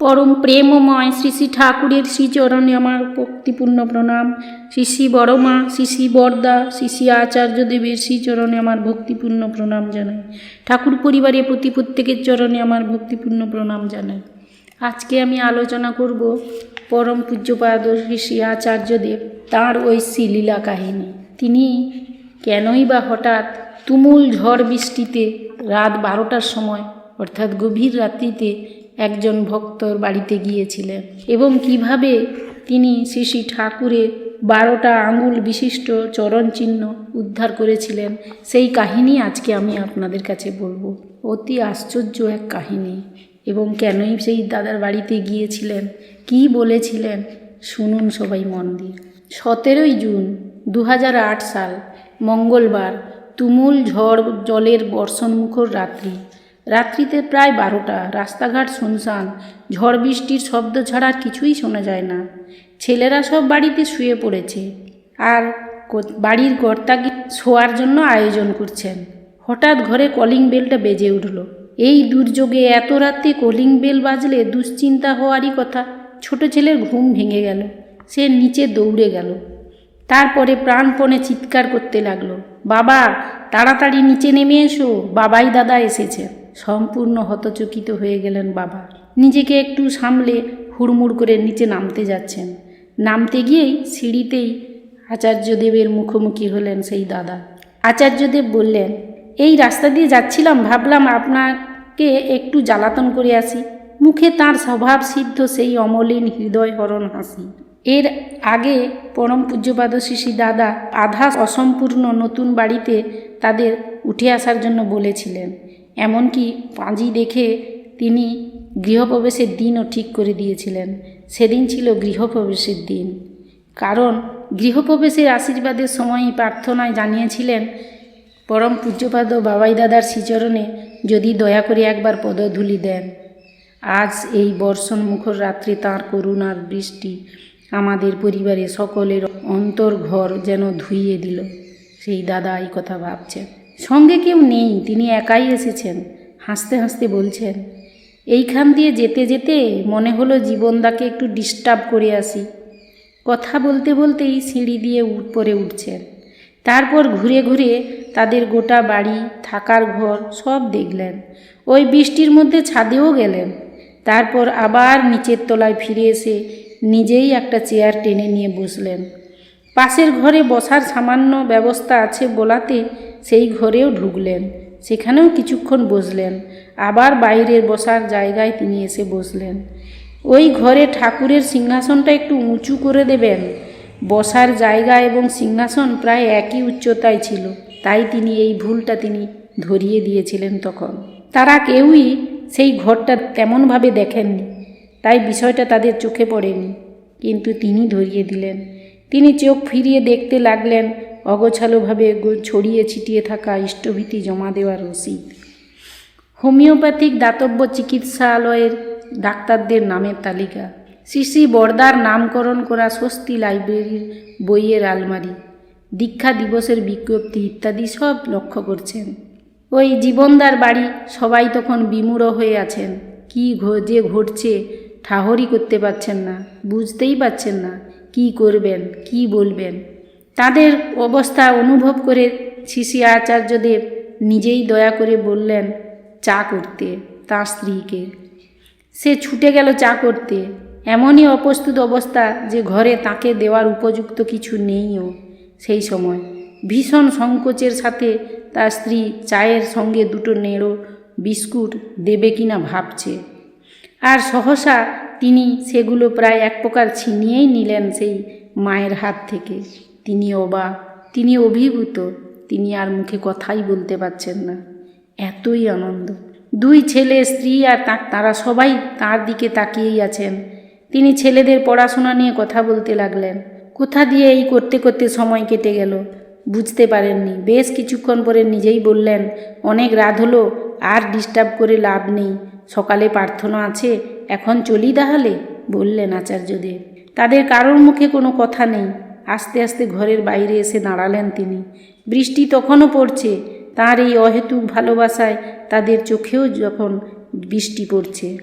পরম প্রেমময় শ্রী শ্রী ঠাকুরের শ্রীচরণে আমার ভক্তিপূর্ণ প্রণাম। শ্রী শ্রী বড়মা শ্রী শ্রী বরদা শ্রী শ্রী আচার্যদেবের শ্রীচরণে আমার ভক্তিপূর্ণ প্রণাম জানাই। ঠাকুর পরিবারের প্রতি প্রত্যেকের চরণে আমার ভক্তিপূর্ণ প্রণাম জানাই। আজকে আমি আলোচনা করব পরম পূজ্যপাদ শ্রী শ্রী আচার্যদেব, তাঁর ঐশী লীলা কাহিনী। তিনি কেনই বা হঠাৎ তুমুল ঝড় বৃষ্টিতে রাত বারোটার সময়, অর্থাৎ গভীর রাত্রিতে একজন ভক্তর বাড়িতে গিয়েছিলেন এবং কীভাবে তিনি শ্রী শ্রী ঠাকুরের বারোটা আঙুল বিশিষ্ট চরণ চিহ্ন উদ্ধার করেছিলেন, সেই কাহিনী আজকে আমি আপনাদের কাছে বলব। অতি আশ্চর্য এক কাহিনী। এবং কেনই সেই দাদার বাড়িতে গিয়েছিলেন, কি বলেছিলেন, শুনুন সবাই মন দিয়ে। সতেরোই জুন দু হাজার আট সাল, মঙ্গলবার, তুমুল ঝড় জলের বর্ষণমুখর রাত্রি। রাত্রিতে প্রায় বারোটা, রাস্তাঘাট শুনশান, ঝড় বৃষ্টির শব্দ ছাড়া কিছুই শোনা যায় না। ছেলেরা সব বাড়িতে শুয়ে পড়েছে। আর বাড়ির কর্তাকে শোয়ার জন্য আয়োজন করছেন। হঠাৎ ঘরে কলিং বেলটা বেজে উঠল। এই দুর্যোগে এত রাতে কলিং বেল বাজলে দুশ্চিন্তা হওয়ারই কথা। ছোট ছেলের ঘুম ভেঙে গেল। সে নিচে দৌড়ে গেল। তারপরে প্রাণপণে চিৎকার করতে লাগল। বাবা, তাড়াতাড়ি নিচে নেমে এসো। বাবাই দাদা এসেছে। সম্পূর্ণ হতচকিত হয়ে গেলেন বাবা। নিজেকে একটু সামলে হুড়মুড় করে নিচে নামতে যাচ্ছেন। নামতে গিয়েই সিঁড়িতেই আচার্যদেবের মুখোমুখি হলেন সেই দাদা। আচার্যদেব বললেন, এই রাস্তা দিয়ে যাচ্ছিলাম, ভাবলাম আপনাকে একটু জ্বালাতন করে আসি। মুখে তার স্বভাব সিদ্ধ সেই অমলিন হৃদয় হরণ হাসি। এর আগে পরম পূজ্যপাদ শিশি দাদা আধা অসম্পূর্ণ নতুন বাড়িতে তাদের উঠে আসার জন্য বলেছিলেন। এমনকি পাঁজি দেখে তিনি গৃহপ্রবেশের দিনও ঠিক করে দিয়েছিলেন। সেদিন ছিল গৃহপ্রবেশের দিন। কারণ গৃহপ্রবেশের আশীর্বাদের সময়ই প্রার্থনায় জানিয়েছিলেন, পরম পূজ্যপাদ বাবাই দাদার শ্রীচরণে যদি দয়া করে একবার পদধূলি দেন। আজ এই বর্ষণ মুখর রাত্রে তাঁর করুণার বৃষ্টি আমাদের পরিবারে সকলের অন্তর ঘর যেন ধুইয়ে দিল। সেই দাদা এই কথা ভাবছেন। সঙ্গে কেউ নেই, তিনি একাই এসেছেন। হাসতে হাসতে বলছেন, এইখান দিয়ে যেতে যেতে মনে হলো জীবনদাকে একটু ডিস্টার্ব করে আসি। কথা বলতে বলতেই সিঁড়ি দিয়ে উঠ পরে উঠছেন। তারপর ঘুরে ঘুরে তাদের গোটা বাড়ি, থাকার ঘর সব দেখলেন। ওই বৃষ্টির মধ্যে ছাদেও গেলেন। তারপর আবার নিচের তলায় ফিরে এসে নিজেই একটা চেয়ার টেনে নিয়ে বসলেন। পাশের ঘরে বসার সামান্য ব্যবস্থা আছে বলাতে সেই ঘরেও ঢুকলেন, সেখানেও কিছুক্ষণ বসলেন, আবার বাইরের বসার জায়গায় তিনি এসে বসলেন। ওই ঘরে ঠাকুরের সিংহাসনটা একটু উঁচু করে দেবেন, বসার জায়গা এবং সিংহাসন প্রায় একই উচ্চতায় ছিল, তাই তিনি এই ভুলটা তিনি ধরিয়ে দিয়েছিলেন তখন। তারা কেউই সেই ঘরটা তেমনভাবে দেখেননি, তাই বিষয়টা তাদের চোখে পড়েনি, কিন্তু তিনি ধরিয়ে দিলেন। তিনি চোখ ফিরিয়ে দেখতে লাগলেন, অগোছালোভাবে ছড়িয়ে ছিটিয়ে থাকা ইষ্টভীতি জমা দেওয়ার রসিদ। হোমিওপ্যাথিক দাতব্য চিকিৎসালয়ের ডাক্তারদের নামের তালিকা। শ্রী শ্রী বরদার নামকরণ করা স্বস্তি লাইব্রেরির বইয়ের আলমারি। দীক্ষা দিবসের বিজ্ঞপ্তি ইত্যাদি সব লক্ষ্য করছেন। ওই জীবনদার বাড়ি সবাই তখন বিমূঢ় হয়ে আছেন। কি যে ঘটছে ঠাহরি করতে পারছেন না, বুঝতেই পারছেন না। করবেন, কি বলবেন? তাদের অবস্থা অনুভব করে শিশি আচার্যদেব নিজেই দয়া করে বললেন, চা করতে, তাঁর স্ত্রীকে। সে ছুটে গেল চা করতে। এমনই অপ্রস্তুত অবস্থা যে ঘরে তাকে দেওয়ার উপযুক্ত কিছু নেইও সেই সময়। ভীষণ সংকোচের সাথে তার স্ত্রী চায়ের সঙ্গে দুটো নেড়ো বিস্কুট দেবে কিনা ভাবছে। আর সহসা তিনি সেগুলো প্রায় এক প্রকার ছিনিয়েই নিলেন সেই মায়ের হাত থেকে। তিনি অবাক তিনি অভিভূত, তিনি আর মুখে কথাই বলতে পারছেন না। এতই আনন্দ। দুই ছেলে, স্ত্রী আর তারা সবাই তার দিকে তাকিয়েই আছেন। তিনি ছেলেদের পড়াশোনা নিয়ে কথা বলতে লাগলেন। কোথা দিয়ে এই করতে করতে সময় কেটে গেল? বুঝতে পারেননি। বেশ কিছুক্ষণ পরে নিজেই বললেন, অনেক রাত হলো, আর ডিস্টার্ব করে লাভ নেই। সকালে প্রার্থনা আছে এখন চলি তাহলে, বললেন আচার্যদেব। তাদের কারোর মুখে কোনো কথা নেই। আস্তে আস্তে ঘরের বাইরে এসে দাঁড়ালেন তিনি। বৃষ্টি তখনও পড়ছে, তার এই অহেতুক ভালোবাসায় তাদের চোখেও যখন বৃষ্টি পড়ছে।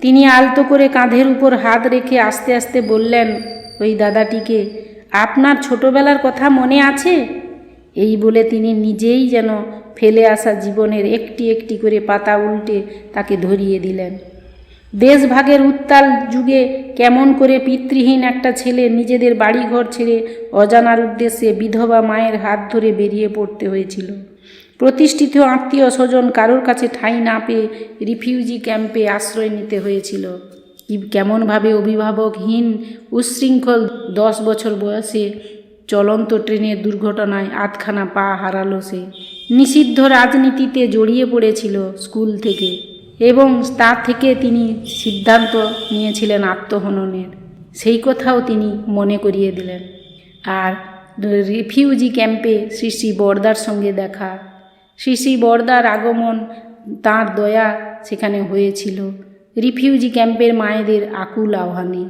তিনি আলতো করে কাঁধের উপর হাত রেখে আস্তে আস্তে বললেন, ওই দাদাটিকে আপনার ছোটবেলার কথা মনে আছে? এই বলে তিনি নিজেই যেন ফেলে আসা জীবনের একটি একটি করে পাতা উল্টে তাকে ধরিয়ে দিলেন। দেশভাগের উত্তাল যুগে কেমন করে পিতৃহীন একটা ছেলে নিজেদের বাড়িঘর ছেড়ে অজানার উদ্দেশ্যে বিধবা মায়ের হাত ধরে বেরিয়ে পড়তে হয়েছিল। প্রতিষ্ঠিত আত্মীয় স্বজন কারোর কাছে ঠাঁই না পেয়ে রিফিউজি ক্যাম্পে আশ্রয় নিতে হয়েছিল। কি কেমনভাবে অভিভাবকহীন উচ্ছৃঙ্খল দশ বছর বয়সে চলন্ত ট্রেনের দুর্ঘটনায় আধখানা পা হারালো সে। নিষিদ্ধ রাজনীতিতে জড়িয়ে পড়েছিল স্কুল থেকে। এবং তার থেকে তিনি সিদ্ধান্ত নিয়েছিলেন আত্মহননের। সেই কথাও তিনি মনে করিয়ে দিলেন। আর রিফিউজি ক্যাম্পে শ্রী শ্রী বরদার সঙ্গে দেখা। শ্রী শ্রী বরদার আগমন তাঁর দয়া সেখানে হয়েছিল। রিফিউজি ক্যাম্পের মায়েদের আকুল আহ্বানে।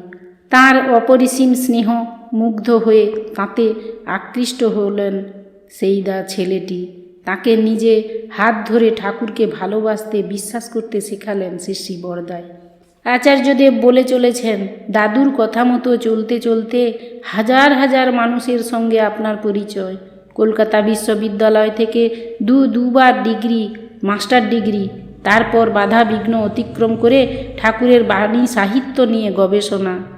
তার অপরিসীম স্নেহ মুগ্ধ হয়ে তাতে আকৃষ্ট হলেন সেই দা ছেলেটি। তাকে নিজে হাত ধরে ঠাকুরকে ভালোবাসতে বিশ্বাস করতে শেখালেন শ্রী শ্রী বরদায় আচার্যদেব বলে চলেছেন, দাদুর কথা মতো চলতে চলতে হাজার হাজার মানুষের সঙ্গে আপনার পরিচয়। কলকাতা বিশ্ববিদ্যালয় থেকে দু দুবার ডিগ্রি, মাস্টার ডিগ্রি, তারপর বাধা বিঘ্ন অতিক্রম করে ঠাকুরের বাণী সাহিত্য নিয়ে গবেষণা।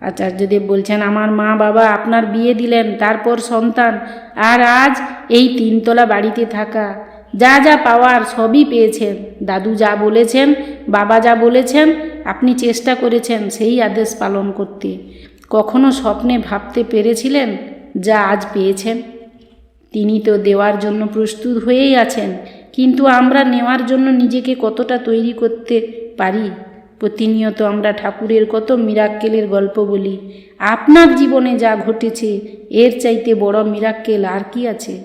আচার্যদেব বলছেন, আমার মা বাবা আপনার বিয়ে দিলেন, তারপর সন্তান। আর আজ এই তিনতলা বাড়িতে থাকা। যা যা পাওয়ার সবই পেয়েছেন। দাদু যা বলেছেন, বাবা যা বলেছেন, আপনি চেষ্টা করেছেন সেই আদেশ পালন করতে। কখনো স্বপ্নে ভাবতে পেরেছিলেন যা আজ পেয়েছেন? তিনি তো দেওয়ার জন্য প্রস্তুত হয়েই আছেন। কিন্তু আমরা নেওয়ার জন্য নিজেকে কতটা তৈরি করতে পারি প্রতিনিয়ত আমরা ঠাকুরের কত মিরাক্কেলের গল্প বলি। আপনার জীবনে যা ঘটেছে, এর চাইতে বড় মিরাক্কেল আর কি আছে?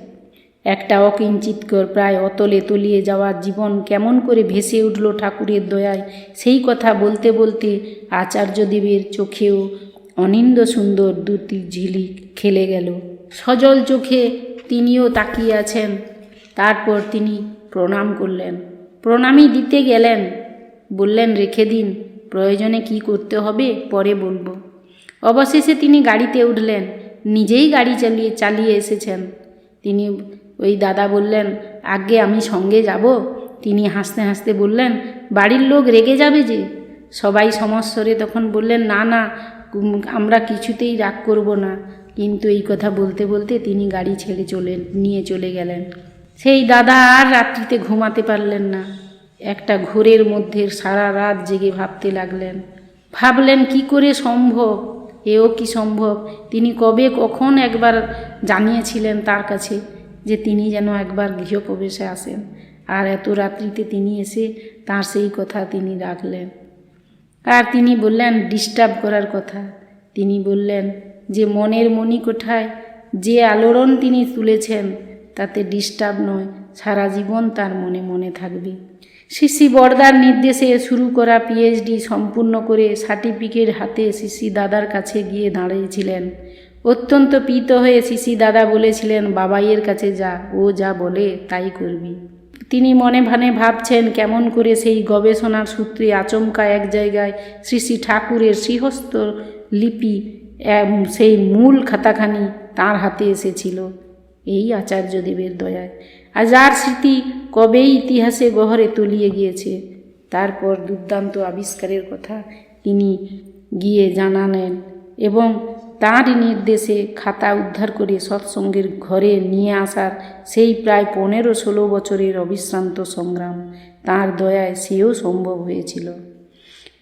একটা অকিঞ্চিতকর প্রায় অতলে তলিয়ে যাওয়ার জীবন কেমন করে ভেসে উঠল ঠাকুরের দয়ায়? সেই কথা বলতে বলতে আচার্যদেবের চোখেও অনিন্দ সুন্দর দুটি ঝিলিক খেলে গেল। সজল চোখে তিনিও তাকিয়ে আছেন। তারপর তিনি প্রণাম করলেন। প্রণামই দিতে গেলেন। বললেন, রেখে দিন, প্রয়োজনে কি করতে হবে পরে বলব। অবশেষে তিনি গাড়িতে উঠলেন, নিজেই গাড়ি চালিয়ে চালিয়ে এসেছেন। তিনি ওই দাদা বললেন, আগে আমি সঙ্গে যাব। তিনি হাসতে হাসতে বললেন, বাড়ির লোক রেগে যাবে যে? সবাই সমস্বরে তখন বললেন, না না আমরা কিছুতেই রাগ করব না। কিন্তু এই কথা বলতে বলতে তিনি গাড়ি ছেড়ে চলে, নিয়ে চলে গেলেন। সেই দাদা আর রাত্রিতে ঘুমাতে পারলেন না। একটা ঘোরের মধ্যে সারা রাত জেগে ভাবতে লাগলেন, ভাবলেন কি করে সম্ভব? এও কি সম্ভব? তিনি কবে কখন একবার জানিয়েছিলেন তার কাছে যে তিনি যেন একবার গৃহপ্রবেশে আসেন, আর এত রাত্রিতে তিনি এসে তার সেই কথা তিনি রাখলেন। আর তিনি বললেন, ডিস্টার্ব করার কথা। তিনি বললেন, যে মনের মণিকোঠায় যে আলোড়ন তিনি তুলেছেন, তাতে ডিস্টার্ব নয়, সারা জীবন তার মনে মনে থাকবে। শিশি বর্দার নির্দেশে শুরু করা পিএইচডি সম্পূর্ণ করে সার্টিফিকেট হাতে শিশি দাদার কাছে গিয়ে দাঁড়িয়েছিলেন। অত্যন্ত পীত হয়ে শিশি দাদা বলেছিলেন, বাবাইয়ের কাছে যা, ও যা বলে তাই করবি। তিনি মনে ভানে ভাবছেন, কেমন করে সেই গবেষণার সূত্রে আচমকা এক জায়গায় শ্রী শ্রী ঠাকুরের শ্রীহস্ত লিপি সেই মূল খাতাখানি তার হাতে এসেছিল। এই আচার্যদেবের দয়ায়। যার স্মৃতি কবেই ইতিহাসে গহরে তলিয়ে গিয়েছে। তারপর দুর্দান্ত আবিষ্কারের কথা তিনি গিয়ে জানালেন এবং তাঁরই নির্দেশে খাতা উদ্ধার করে সৎসঙ্গের ঘরে নিয়ে আসার সেই প্রায় পনেরো ষোলো বছরের অবিশ্রান্ত সংগ্রাম তাঁর দয়ায় সেও সম্ভব হয়েছিল।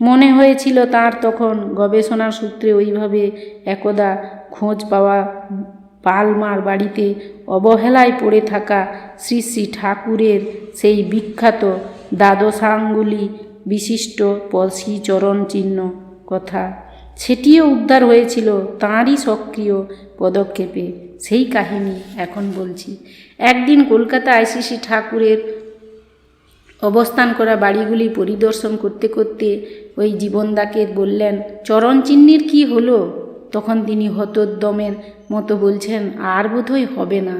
মনে হয়েছিল তার তখন গবেষণার সূত্রে ওইভাবে একদা খোঁজ পাওয়া পালমার বাড়িতে অবহেলায় পড়ে থাকা শ্রী শ্রী ঠাকুরের সেই বিখ্যাত দ্বাদশাঙ্গুলি বিশিষ্ট পশি চরণ চিহ্ন কথা। সেটিও উদ্ধার হয়েছিল তাঁরই সক্রিয় পদক্ষেপে। সেই কাহিনী এখন বলছি। একদিন কলকাতা আইসিসি ঠাকুরের অবস্থান করা বাড়িগুলি পরিদর্শন করতে করতে ওই জীবনদাকে বললেন, চরণ চিহ্নের কি হলো? তখন তিনি হতোদ্যমের মতো বলছেন, আর বোধহয় হবে না।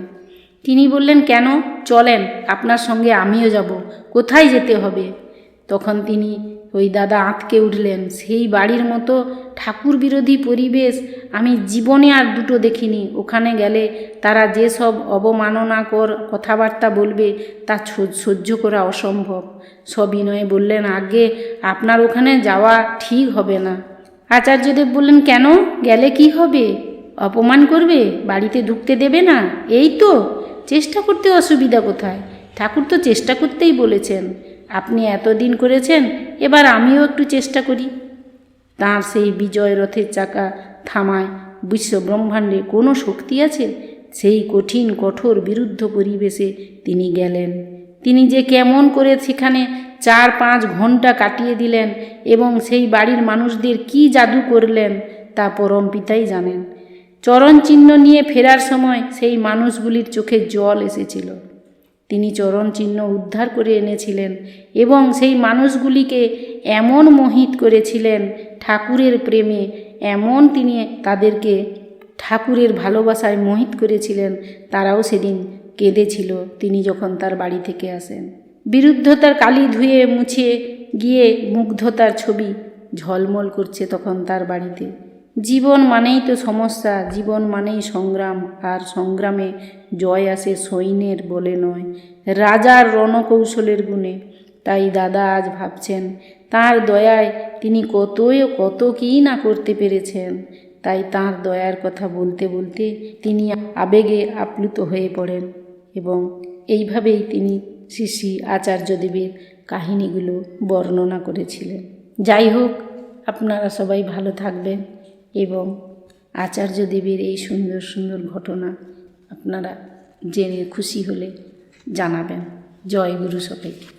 তিনি বললেন, কেন? চলেন, আপনার সঙ্গে আমিও যাব। কোথায় যেতে হবে? তখন তিনি ওই দাদা আঁতকে উঠলেন, সেই বাড়ির মতো ঠাকুর বিরোধী পরিবেশ আমি জীবনে আর দুটো দেখিনি। ওখানে গেলে তারা যেসব অবমাননাকর কথাবার্তা বলবে তা সহ্য করা অসম্ভব। সবিনয়ে বললেন আগে আপনার ওখানে যাওয়া ঠিক হবে না। আচার্যদেব বললেন, কেন? গেলে কি হবে? অপমান করবে? বাড়িতে ঢুকতে দেবে না? এই তো, চেষ্টা করতে অসুবিধা কোথায়? ঠাকুর তো চেষ্টা করতেই বলেছেন। আপনি এতদিন করেছেন, এবার আমিও একটু চেষ্টা করি। তাঁর সেই বিজয় রথের চাকা থামায় বিশ্ব ব্রহ্মাণ্ডে কোনো শক্তি আছে? সেই কঠিন, কঠোর বিরুদ্ধ পরিবেশে তিনি গেলেন। তিনি যে কেমন করে সেখানে চার পাঁচ ঘণ্টা কাটিয়ে দিলেন এবং সেই বাড়ির মানুষদের কি জাদু করলেন তা পরম পিতাই জানেন। চরণ চিহ্ন নিয়ে ফেরার সময় সেই মানুষগুলির চোখে জল এসেছিল। তিনি চরণ চিহ্ন উদ্ধার করে এনেছিলেন এবং সেই মানুষগুলিকে এমন মোহিত করেছিলেন ঠাকুরের প্রেমে, এমন তিনি তাদেরকে ঠাকুরের ভালোবাসায় মোহিত করেছিলেন, তারাও সেদিন কেঁদেছিল তিনি যখন তার বাড়ি থেকে আসেন। বিরুদ্ধতার কালি ধুয়ে মুছে গিয়ে মুগ্ধতার ছবি ঝলমল করছে তখন তার বাড়িতে। জীবন মানেই তো সমস্যা, জীবন মানেই সংগ্রাম, আর সংগ্রামে জয় আসে সৈন্যের বলে নয়, রাজার রণকৌশলের গুণে। তাই দাদা আজ ভাবছেন, তার দয়ায় তিনি কতই কত কী না করতে পেরেছেন। তাই তার দয়ার কথা বলতে বলতে তিনি আবেগে আপ্লুত হয়ে পড়েন। এবং এইভাবেই তিনি শ্রী শ্রী আচার্যদেবের কাহিনীগুলো বর্ণনা করেছিলেন। যাই হোক, আপনারা সবাই ভালো থাকবেন এবং আচার্যদেবের এই সুন্দর সুন্দর ঘটনা আপনারা জেনে খুশি হলে জানাবেন। জয় গুরু সবাইকে